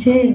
जे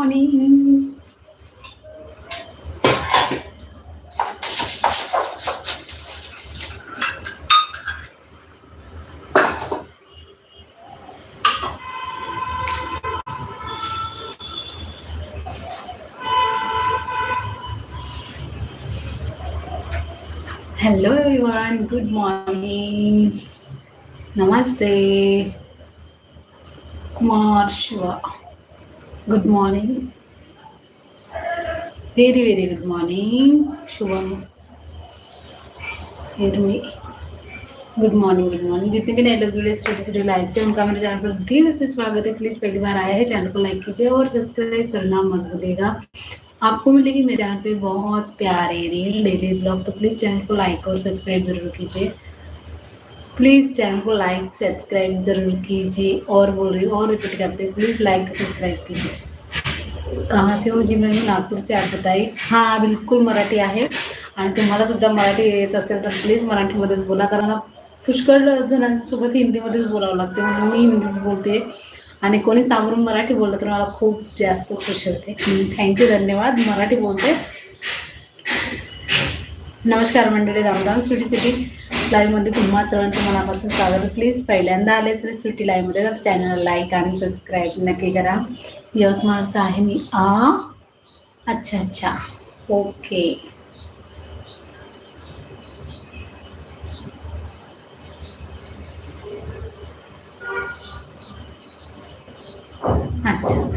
morning. Hello everyone, good morning. Namaste. Kumar Shiva. Good morning very very good morning Shubham good morning good morning जितने भी नए लोग जुड़े छोटे छोटे लाइक से उनका मेरे चैनल पर धीरे से स्वागत है। प्लीज़ पहली बार आया है चैनल को लाइक कीजिए और सब्सक्राइब करना मत भूलिएगा। आपको मिलेगी मेरे चैनल पे बहुत प्यारे रील डेली ब्लॉग तो प्लीज़ चैनल को लाइक और सब्सक्राइब ज़रूर कीजिए। प्लीज़ चैनल को लाइक सब्सक्राइब जरूर कीजिए और बोल रही और रिपीट करते हैं। प्लीज़ लाइक सब्सक्राइब कीजिए। कहाँ से हो जी मैं? हूँ नागपूर से आप बताई हाँ बिलकुल मराठी आहे। आणि तुम्हाला सुद्धा मराठी येत असेल तर प्लीज मराठीमध्येच बोला कारण मला पुष्कळ जणांसोबत हिंदीमध्येच बोलावं लागते म्हणून मी हिंदीच बोलते. आणि कोणी सामोरून मराठी बोललं तर मला खूप जास्त खुशी होते. थँक्यू धन्यवाद. मराठी बोलते. नमस्कार मंडळी रामराम सुटी सिटी लाईव्हमध्ये तुम्हा सर्वांचं मनापासून स्वागत. प्लीज पहिल्यांदा आले तर सुटी लाईव्हमध्ये तर चॅनलला लाईक आणि सबस्क्राईब नक्की करा. यवतमाळचं आहे मी. आ? अच्छा अच्छा. ओके अच्छा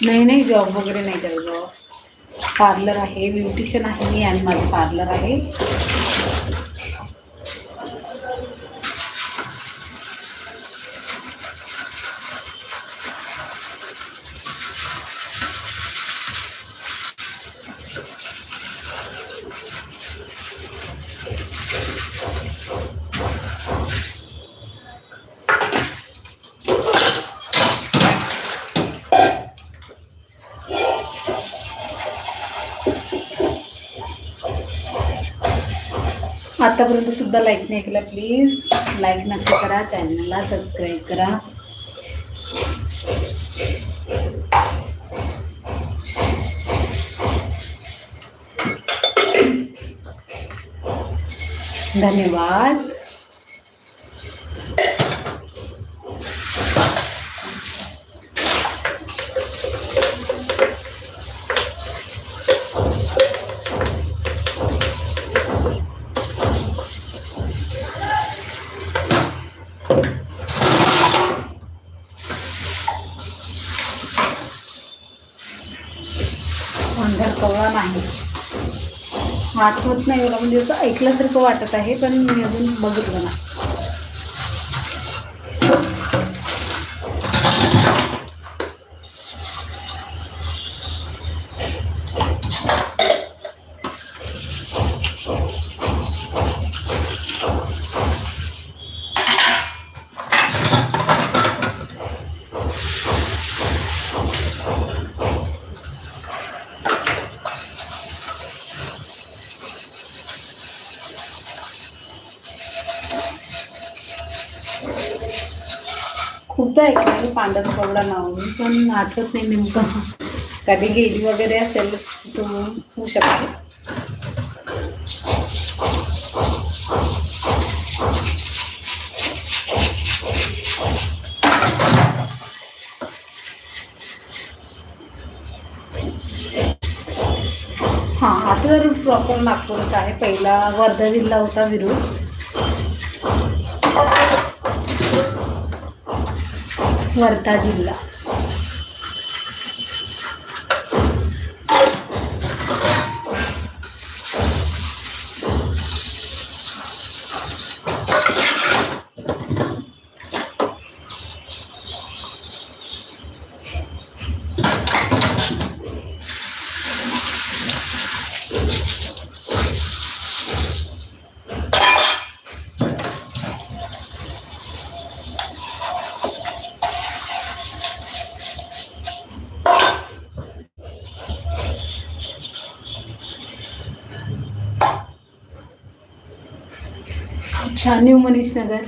नाही नाही जॉब वगैरे नाही करत पार्लर आहे ब्युटिशियन आहे मी आणि माझं पार्लर आहे. आतापर्यंत सुद्धा लाईक नाही केला. प्लीज लाईक नक्की करा. चॅनलला सबस्क्राईब करा. धन्यवाद अंधार कवळा नाही आठवत नाही मला म्हणजे असं ऐकल्यासारखं वाटत आहे पण मी अजून बघितलं ना पांढरा कवडा नाव पण आठवत नाही नेमकं. कधी गेली वगैरे असेल तर होऊ शकते. हां आता जर प्रॉपर नागपूरचा आहे. पहिला वर्धा जिल्हा होता विरुद्ध वर्धा जिल्हा. अच्छा न्यू मनीष नगर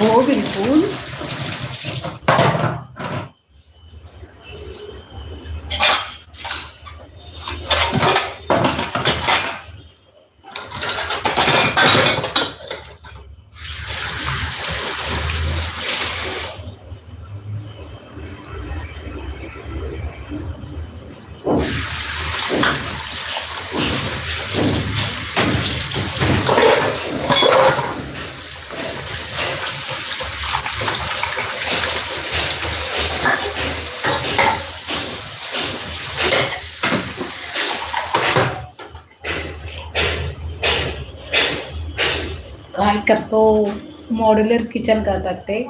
हो बिलकुल काय करतो. मॉड्युलर किचन करतात ते.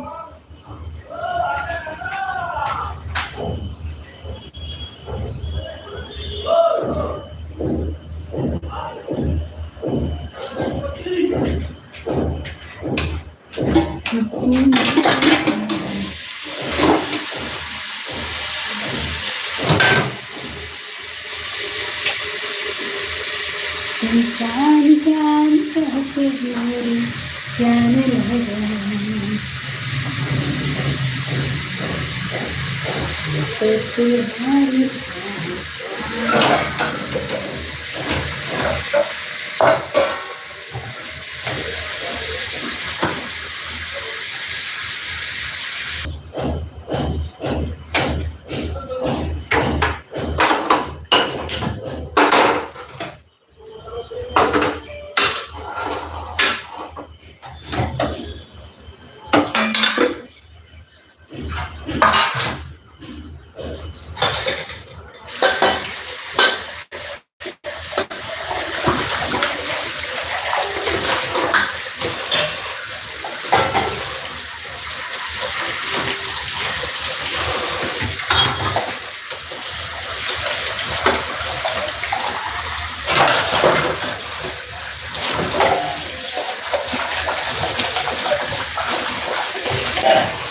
तो तुम्हारी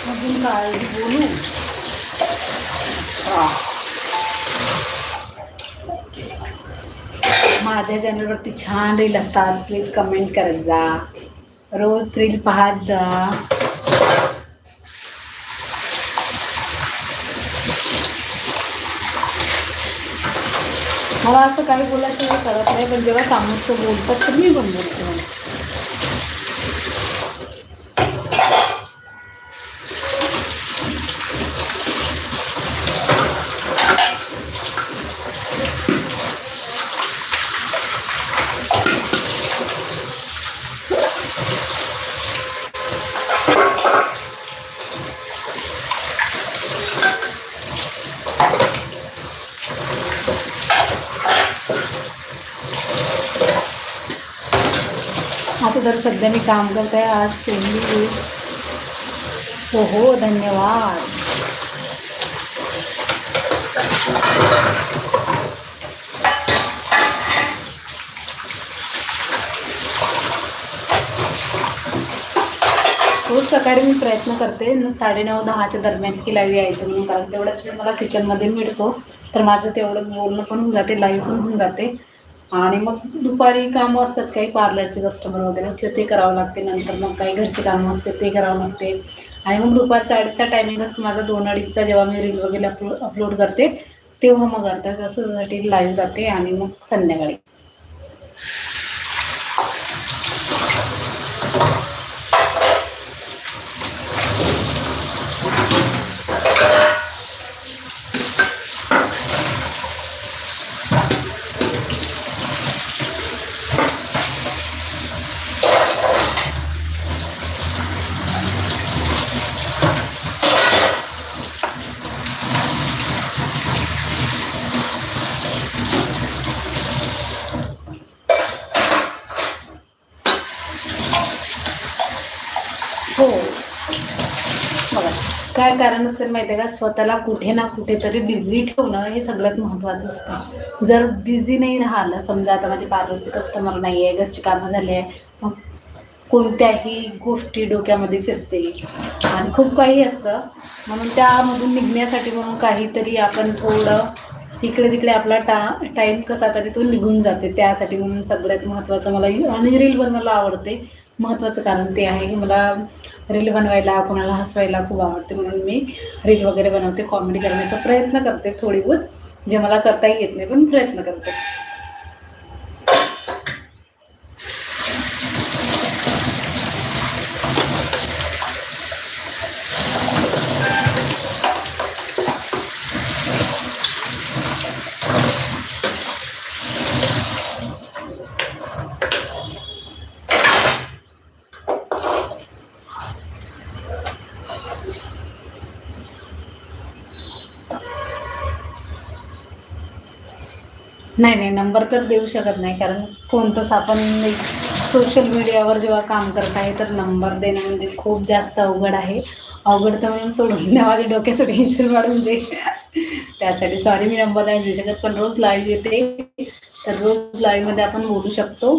अजून काय बोलू माझ्या चॅनलवरती छान रील असतात. प्लीज कमेंट करत जा. रोज रील पाहत जा. मला असं काही बोलायचं कळत नाही पण जेव्हा समोरचं बोलतात तर मी पण बोलतो अगोदर तर सध्या मी काम करत आहे. आज सेंडी हो हो धन्यवाद. रोज सकाळी मी प्रयत्न करते साडेनऊ दहाच्या दरम्यान की लाईव्ह यायचं म्हणून कारण तेवढाच वेळ मला किचनमध्ये मिळतो. तर माझं तेवढंच बोलणं पण होऊन जाते लाईव्ह पण होऊन जाते. आणि मग दुपारी कामं असतात काही पार्लरचे कस्टमर वगैरे असले ते करावं लागते. नंतर मग काही घरचे कामं असते ते करावं लागते. आणि मग दुपारचा अडीचचा टायमिंग असतो. माझा दोन अडीचचा जेव्हा मी रील वगैरे अपलो अपलोड करते तेव्हा मग अर्धा तासासाठी लाईव्ह जाते आणि मग संध्याकाळी हो बघा काय कारण असेल माहिती आहे का? स्वतःला कुठे ना कुठेतरी बिझी ठेवणं हे सगळ्यात महत्त्वाचं असतं. जर बिझी नाही राहिलं समजा आता माझे पार्लरचे कस्टमर नाही आहे घरची कामं झाली आहे मग कोणत्याही गोष्टी डोक्यामध्ये फिरते. आणि खूप काही असतं. म्हणून त्यामधून निघण्यासाठी म्हणून काहीतरी आपण थोडं इकडे तिकडे आपला टा टाईम कसा तरी तो निघून जाते. त्यासाठी म्हणून सगळ्यात महत्त्वाचं मला आणि रील बनवायला आवडते. महत्त्वाचं कारण ते आहे की मला रील बनवायला कोणाला हसवायला खूप आवडते. म्हणून मी रील वगैरे बनवते. कॉमेडी करण्याचा प्रयत्न करते थोडी बहुत जे मला करता येत नाही पण प्रयत्न करते. नाही नाही नंबर तर देऊ शकत नाही कारण कोणतंच आपण सोशल मीडियावर जेव्हा काम करत आहे तर नंबर देणं म्हणजे खूप जास्त अवघड आहे. अवघड तर म्हणून सोडून द्या माझ्या डोक्याचं टेन्शन वाढून दे. त्यासाठी सॉरी मी नंबर नाही देऊ शकत पण रोज लाईव्ह येते. तर रोज लाईव्हमध्ये आपण बोलू शकतो.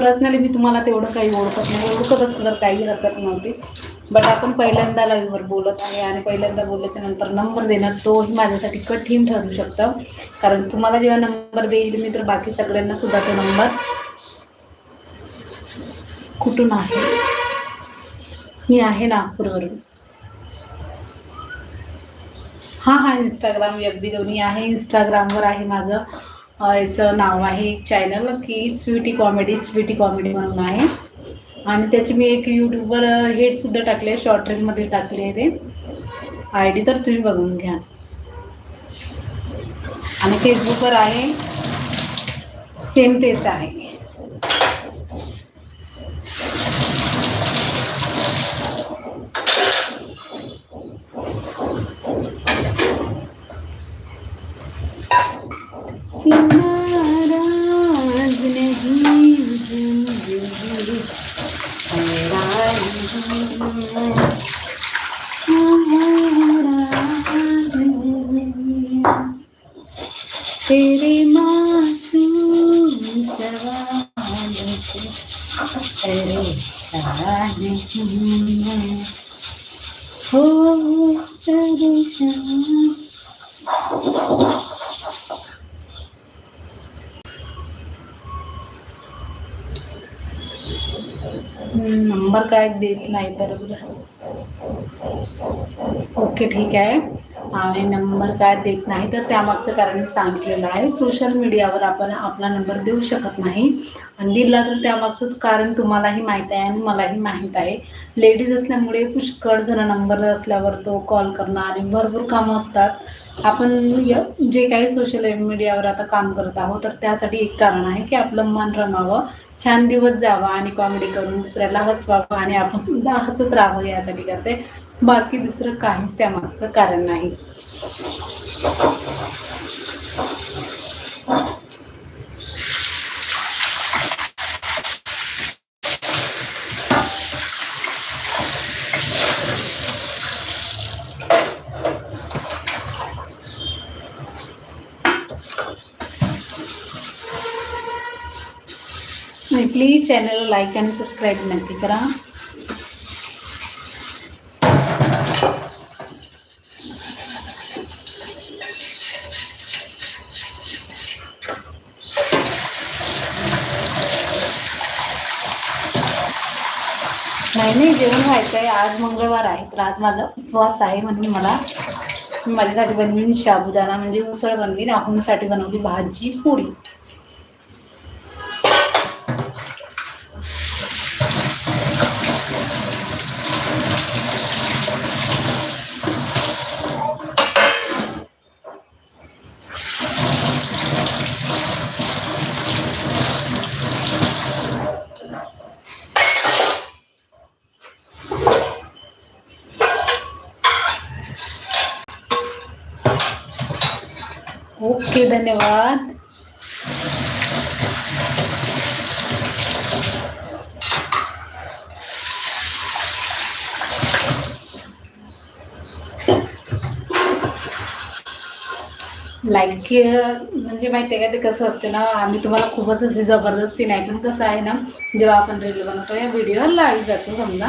पर्सनली मी तुम्हाला तेवढं काही ओळखत नाही. ओळखत असतं तर काही हरकत नव्हती. बट आपण पहिल्यांदा लाईव्हवर बोलत आहे आणि पहिल्यांदा बोलल्याच्या नंतर नंबर देणं तोही माझ्यासाठी कठीण ठरू शकतं. कारण तुम्हाला जेव्हा नंबर देईल मी तर बाकी सगळ्यांना सुद्धा तो नंबर कुठून आहे? मी आहे नागपूरवरून. हां हां इंस्टाग्राम एफ बी दोन्ही आहे. इंस्टाग्रामवर आहे माझं. याचं नाव आहे चॅनल की स्वीटी कॉमेडी स्वीटी कॉमेडी म्हणून आहे. आणि त्याची मी एक यूट्यूबवर हेडसुद्धा टाकले शॉर्ट रीलमध्ये टाकले ते. आय डी तर तुम्ही बघून घ्या. आणि फेसबुकवर आहे. सेम तेच आहे. मासूम सवालों से परेशान हूँ मैं। हो परेशान हम्म, नंबर काय देत नाही बरोबर ओके ठीक आहे आणि नंबर काय देत नाही तर त्यामागचं कारण मी सांगितलेलं आहे. सोशल मीडियावर आपण आपला नंबर देऊ शकत नाही. आणि दिला तर त्यामागचं कारण तुम्हालाही माहीत आहे आणि मलाही माहीत आहे. लेडीज असल्यामुळे पुष्कळ जण नंबर असल्यावर तो कॉल करणं आणि भरपूर कामं असतात. आपण य जे काही सोशल मीडियावर आता काम करत आहोत तर त्यासाठी एक कारण आहे की आपलं मन रमावं छान दिवस जावा आणि कॉमेडी करून दुसऱ्याला हसवावं आणि आपण सुद्धा हसत राहावं यासाठी करते. बाकी दुसरं त्यामागचं कारण नाही. प्लीज़ चॅनलला लाईक आणि सबस्क्राईब नक्की करा. जेवण व्हायचं आहे आज मंगळवार आहे. तर आज माझा उपवास आहे म्हणून मला माझ्यासाठी बनवीन साबुदाणा म्हणजे उसळ बनवीन. राहुलसाठी बनवली भाजी पोळी ओके धन्यवाद. लाईक म्हणजे माहिती आहे का ते कसं असते ना आम्ही तुम्हाला खूपच अशी जबरदस्ती नाही पण कसं आहे ना जेव्हा आपण रील बनवतो या व्हिडिओ लाईव्ह जातो समजा.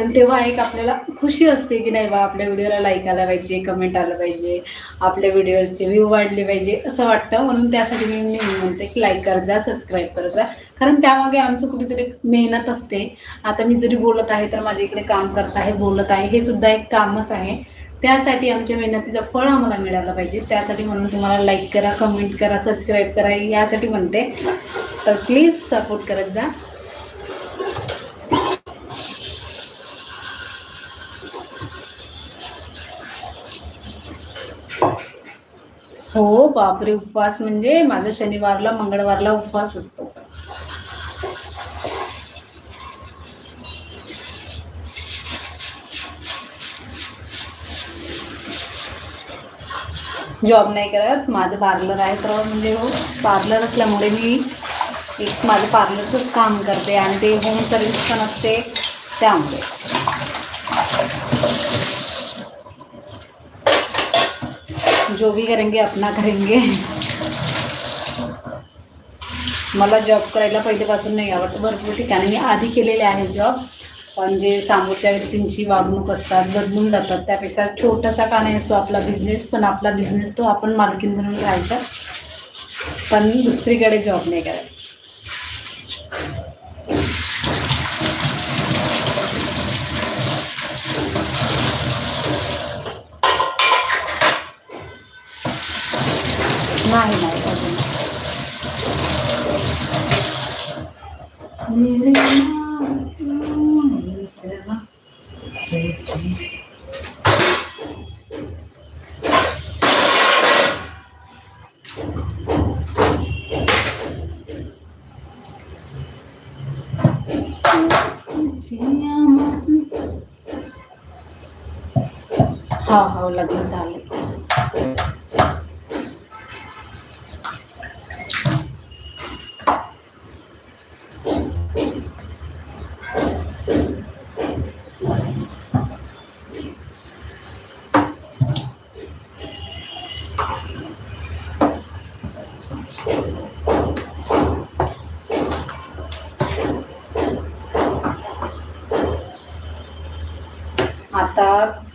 पण तेव्हा एक आपल्याला खुशी असते की नाही बा आपल्या व्हिडिओला लाईक आला पाहिजे कमेंट आलं पाहिजे आपल्या व्हिडिओचे व्ह्यू वाढले पाहिजे असं वाटतं. म्हणून त्यासाठी मी नेहमी म्हणते की लाईक करत जा सबस्क्राईब करत जा. कारण त्यामागे आमचं कुठेतरी मेहनत असते. आता मी जरी बोलत आहे तर माझ्या इकडे काम करत आहे बोलत आहे हे सुद्धा एक कामच आहे. त्यासाठी आमच्या मेहनतीचं फळ आम्हाला मिळालं पाहिजे. त्यासाठी म्हणून तुम्हाला लाईक करा कमेंट करा सबस्क्राईब करा यासाठी म्हणते. तर प्लीज सपोर्ट करत जा. हो बापरे उपवास म्हणजे माझा शनिवारला मंगळवारला उपवास असतो. जॉब नाही करत माझं पार्लर आहे तर म्हणजे हो पार्लर असल्यामुळे मी एक माझं पार्लरचंच काम करते आणि ते होम सर्विस पण असते त्यामुळे. जो भी करेंगे अपना करेंगे। मला जॉब करायला पहिल्यापासून नाही आवडतं. भरपूर ठिकाणी मी आधी केलेले आहे जॉब पण जे समोरच्या व्यक्तींची वागणूक असतात बदलून जातात त्यापेक्षा छोटासा का नाही असतो आपला बिझनेस पण आपला बिझनेस तो आपण मालकीन म्हणून राहायचा. पण दुसरीकडे जॉब नाही करायचा. नाही नाही अजून. हा हा लग्न झालं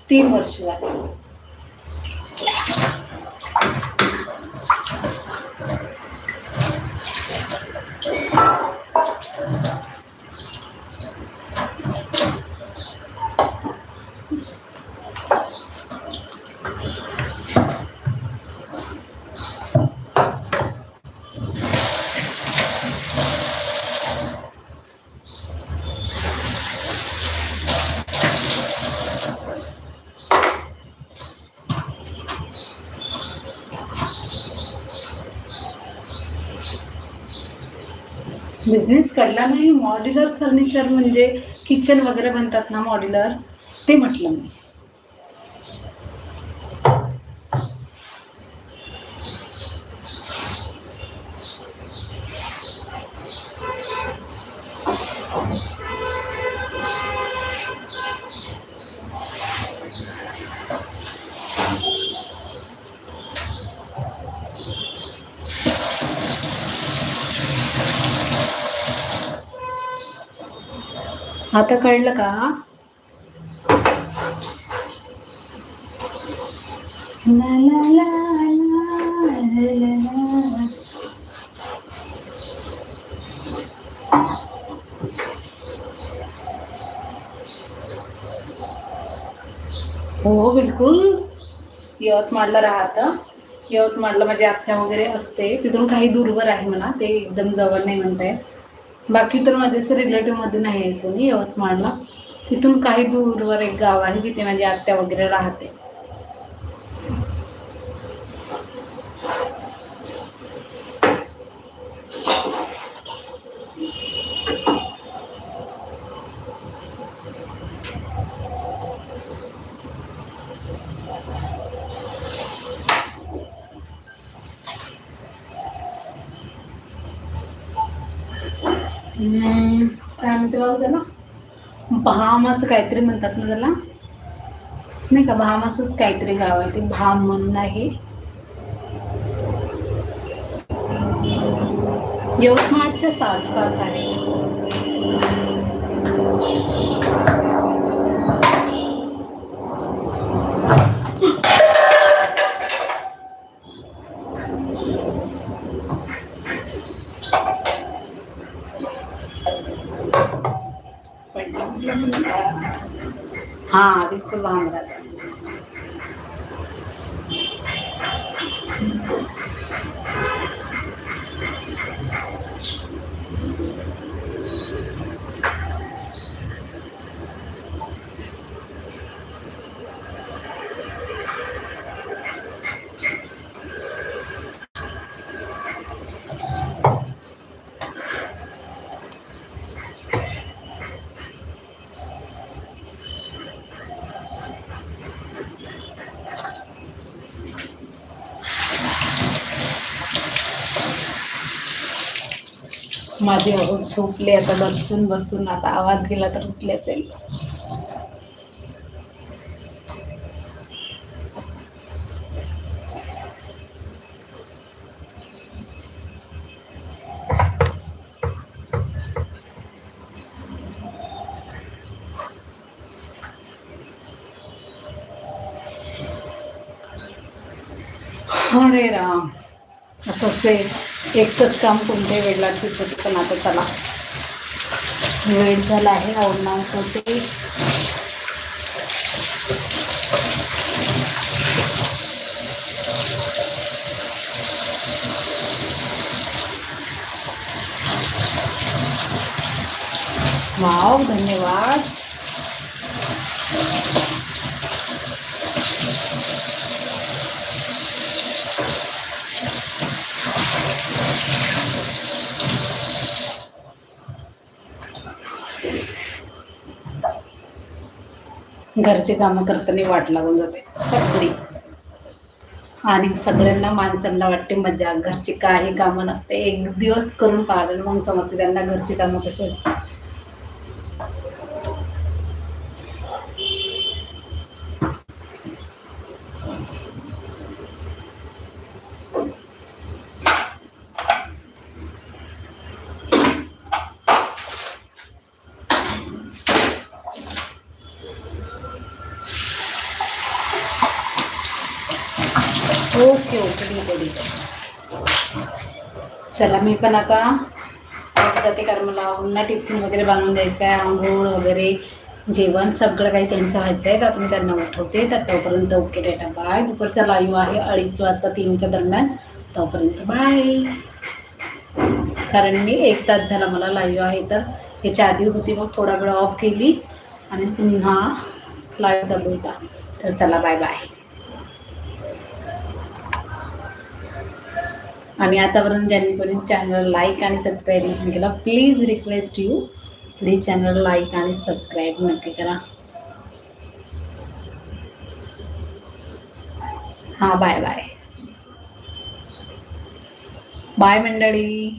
तीन वर्ष झाली बिझनेस करला नाही. मॉड्युलर फर्निचर म्हणजे किचन वगैरे बनतात ना मॉड्युलर ते म्हटलं मी. आता कळलं का? ला ला ला ला ला ला. हो बिलकुल. यवतमाळला राहतं यवतमाळला माझी आत्या वगैरे असते. तिथून काही दूरवर आहे मला ते एकदम जवळ नाही म्हणताय बाकी तर माझे असं रिलेटिव्हमध्ये नाही आहे कोणी यवतमाळला. तिथून काही दूरवर एक गाव आहे जिथे माझी आत्या वगैरे राहते हम्म, काय म्हणते बघ त्याला. भाम काहीतरी म्हणतात ना त्याला. नाही का भाम काहीतरी गाव आहे ते भाम म्हणून आहे. यवतमाळच्याच आसपास आहे. हा बिलकुल भाम आधी झोपले आता बसून बसून आता आवाज गेला तर उठले असेल. अरे राम असं एकच काम कोणत्याही वेळ लागते होते पण आता चला. वेळ झाला आहे आवडणार होते वाव धन्यवाद. घरचे कामं करताना वाट लागून जाते. सगळी. आणि सगळ्यांना माणसांना वाटते मजा. घरची काही कामं नसते. एक दिवस करून पाहिलं मग समजते त्यांना घरची कामं कशी असतात ओके ओके ठीक आहे ठीक आहे चला मी पण आता जाते कारण मला उन्हा टिफिन वगैरे बनवून द्यायचं आहे आंघोळ वगैरे जेवण सगळं काही त्यांचं व्हायचं आहे तर मी त्यांना उठवते. तर तोपर्यंत ओके डेटा बाय. दुपारचा लाईव्ह आहे अडीच वाजता तीनच्या दरम्यान. तोपर्यंत बाय कारण मी एक तास झाला मला लाईव्ह आहे तर याच्या आधी होती मग थोडा वेळ ऑफ केली आणि पुन्हा लाईव्ह चालू होता. तर चला बाय बाय आणि आतापर्यंत ज्यांनी पण चॅनल लाईक आणि सबस्क्राईब नसेल केला please request you please channel like आणि सबस्क्राईब नक्की करा. हां बाय बाय बाय मंडळी.